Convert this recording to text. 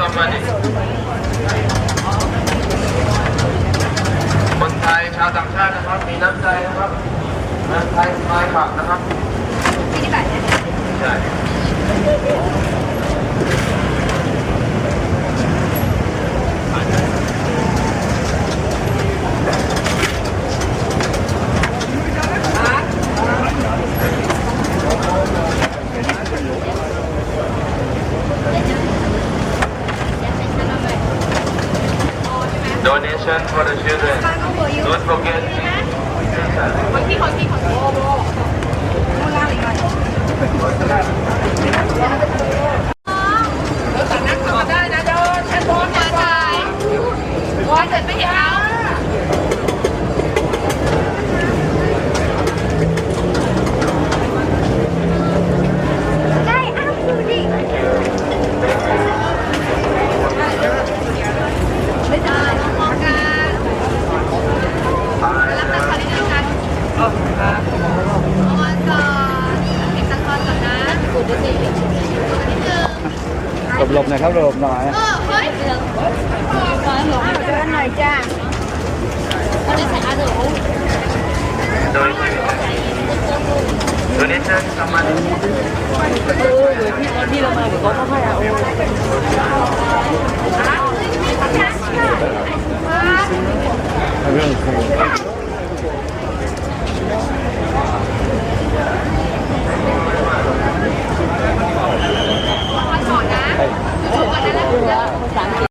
to Thailand. Donation some money. คนไทยชาวต่างชาตินะครับ มีน้ำใจนะครับน้ำไทยสมายผักนะครับที่นี่แบบเนี่ยใช่ Donation for the children. Don't forget. คนที่คนที่ของโบโอ้โหมูลค่าอีกหน่อยเราสั่งนักข่าวได้นะเดี๋ยวฉันโพสต์มาถ่ายวันเสร็จไม่เห็นเอาได้อ้าวดูดิไม่ได้มองกันรับตังค์นิดนึงกันเอาก่อนก่อนเก็บตังค์ก่อนก่อนนะกดดูสินิดนึง หลบหลบหน่อยครับหลบหน่อยเออเฮ้ยเดี๋ยวขอหลงเดินหน่อยจ้าเขาจะใส่อาดู Donation some money. พี่เรามาเดี๋ยวเขาค่อยๆเอา